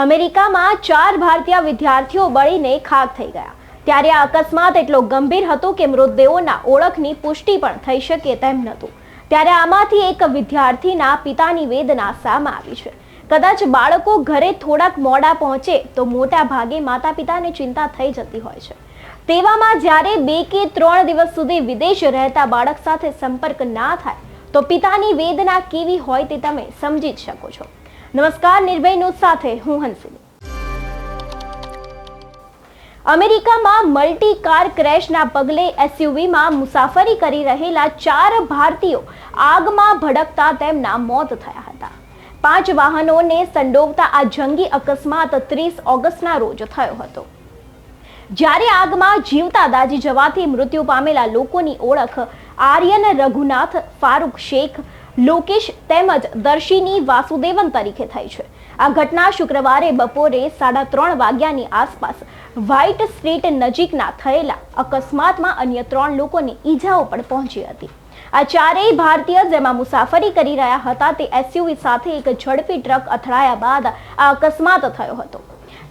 અમેરિકામાં ચાર ભારતીય વિદ્યાર્થીઓ બળીને ખાક થઈ ગયા. ત્યારે આ અકસ્માત એટલો ગંભીર હતો કે મૃતદેહોના ઓળખની પુષ્ટિ પણ થઈ શકે તેમ નહોતું. ત્યારે આમાંથી એક વિદ્યાર્થીના પિતાની વેદના સામે આવી છે. કદાચ બાળકો ઘરે થોડાક મોડા પહોંચે તો મોટા ભાગે માતા પિતાને ચિંતા થઈ જતી હોય છે. તેવામાં જ્યારે બે કે ત્રણ દિવસ સુધી વિદેશ રહેતા બાળક સાથે સંપર્ક ના થાય, તો પિતાની વેદના કેવી હોય તે તમે સમજી જ શકો છો. નમસ્કાર, નિર્ભય ન્યૂઝ સાથે હું હંસિની. અમેરિકામાં મલ્ટી કાર ક્રેશના પગલે એસયુવીમાં મુસાફરી કરી રહેલા ચાર ભારતીયો આગમાં ભડકતા તેમના મોત થયા હતા. પાંચ વાહનોને સંડોવતા આ જંગી અકસ્માત ત્રીસ ઓગસ્ટના રોજ થયો હતો. જ્યારે આગમાં જીવતા દાજી જવાથી મૃત્યુ પામેલા લોકોની ઓળખ આર્યન રઘુનાથ ફારૂક શેખ લોકેશ તેમજ દર્શિની વાસુદેવન તરીકે થઈ છે. આ ઘટના શુક્રવારે બપોરે સાડા ત્રણ વાગ્યાની આસપાસ વ્હાઇટ સ્ટ્રીટ નજીકના થયેલા અકસ્માતમાં અન્ય ત્રણ લોકોની ઈજાઓ પણ પહોંચી હતી. આ ચારેય ભારતીય જેમાં મુસાફરી કરી રહ્યા હતા તે એસયુવી સાથે એક ઝડપી ટ્રક અથડાયા બાદ આ અકસ્માત થયો હતો.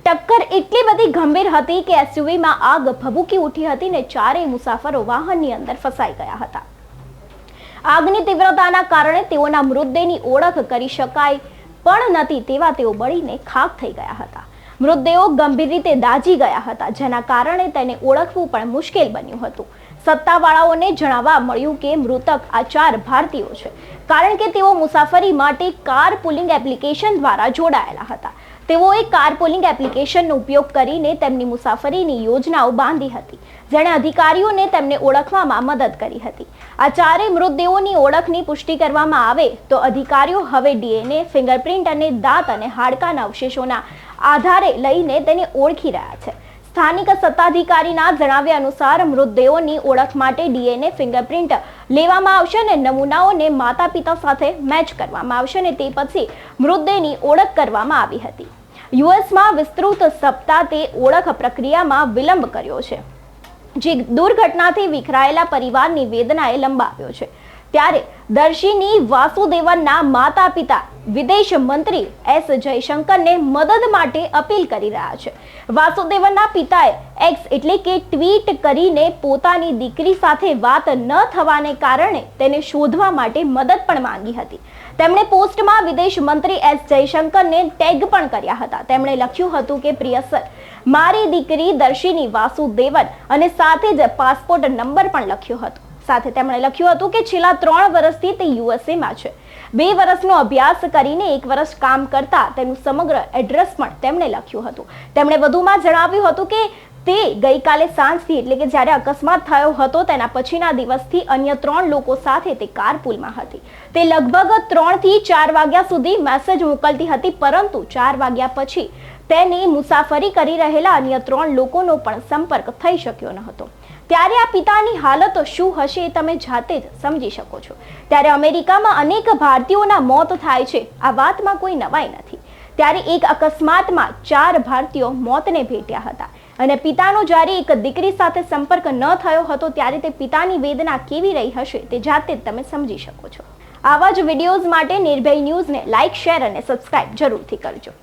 ટક્કર એટલી બધી ગંભીર હતી કે એસયુવીમાં આગ ભભૂકી ઉઠી હતી ને ચારેય મુસાફરો વાહનની અંદર ફસાઈ ગયા હતા. આગની તીવ્રતાના કારણે તેઓના મૃતદેહની ઓળખ કરી શકાય પણ નથી તેવા તેઓ બળીને ખાક થઈ ગયા હતા. મૃતદેહો ગંભીર રીતે દાજી ગયા હતા, જેના કારણે તેને ઓળખવું પણ મુશ્કેલ બન્યું હતું. સત્તાવાળાઓને જણાવવા મળ્યું કે મૃતક આ ચાર ભારતીયો છે, કારણ કે તેઓ મુસાફરી માટે કાર પુલિંગ એપ્લિકેશન દ્વારા જોડાયેલા હતા. તેઓએ કાર પુલિંગ એપ્લિકેશનનો ઉપયોગ કરીને તેમની મુસાફરીની યોજનાઓ બાંધી હતી. જેણે અધિકારીઓને તેમને ઓળખવામાં મદદ કરી હતી. આ ચારેય મૃતદેહોની ઓળખની પુષ્ટિ કરવામાં આવે તો અધિકારીઓ હવે ડીએનએ, ફિંગરપ્રિન્ટ અને દાંત અને હાડકાના અવશેષોના આધારે લઈને તેને ઓળખી રહ્યા છે. સ્થાનિક સત્તાધિકારીના જણાવ્યા અનુસાર મૃતદેહોની ઓળખ માટે ડીએનએ ફિંગરપ્રિન્ટ લેવામાં આવશે અને નમૂનાઓને માતા પિતા સાથે મેચ કરવામાં આવશે અને તે પછી મૃતદેહની ઓળખ કરવામાં આવી હતી. યુએસમાં વિસ્તૃત સપ્તાહ તે ઓળખ પ્રક્રિયામાં વિલંબ કર્યો છે, જે દુર્ઘટનાથી વિખરાયેલા પરિવારની વેદનાએ લંબાવ્યો છે. ત્યારે દર્શિની વાસુદેવનના માતા પિતા વિદેશ મંત્રી એસ જયશંકરને મદદ માટે અપીલ કરી રહ્યા છે. વાસુદેવનના પિતાએ એક્સ એટલે કે ટ્વીટ કરીને પોતાની દીકરી સાથે વાત ન થવાને કારણે તેને શોધવા માટે મદદ પણ માંગી હતી. તેમણે પોસ્ટમાં વિદેશ મંત્રી એસ જયશંકરને ટેગ પણ કર્યા હતા. તેમણે લખ્યું હતું કે, પ્રિય સર, મારી દીકરી દર્શિની વાસુદેવન અને સાથે જ પાસપોર્ટ નંબર પણ લખ્યો હતો. સાથે તેમણે લખ્યું હતું કે છેલ્લા ત્રણ વર્ષથી તે યુએસએમાં છે. બે વર્ષનો અભ્યાસ કરીને એક વર્ષ કામ કરતા તેનું સમગ્ર એડ્રેસ પણ તેમણે લખ્યું હતું. તેમણે વધુમાં જણાવ્યું હતું કે તે ગઈકાલે સાંજથી એટલે કે જ્યારે અકસ્માત થયો હતો તેના પછીના દિવસથી અન્ય ત્રણ લોકો સાથે તે કારપુલમાં હતી. તે લગભગ ત્રણથી ચાર વાગ્યા સુધી મેસેજ મોકલતી હતી, પરંતુ ચાર વાગ્યા પછી તેની મુસાફરી કરી રહેલા અન્ય ત્રણ લોકોનો પણ સંપર્ક થઈ શક્યો ન હતો. ત્યારે આ પિતાની હાલત શું હશે એ તમે જાતે જ સમજી શકો છો. ત્યારે અમેરિકામાં અનેક ભારતીયોના મોત થાય છે, આ વાતમાં કોઈ નવાઈ નથી. ત્યારે એક અકસ્માતમાં ચાર ભારતીયો મોતને ભેટ્યા હતા. અને પિતાનો જ્યારે એક દીકરી સાથે સંપર્ક ન થયો હતો, ત્યારે તે પિતાની વેદના કેવી રહી હશે તે જાતે જ તમે સમજી શકો છો. આવા જ વિડીયોઝ માટે નિર્ભય ન્યૂઝને લાઇક શેર અને સબસ્ક્રાઇબ જરૂરથી કરજો.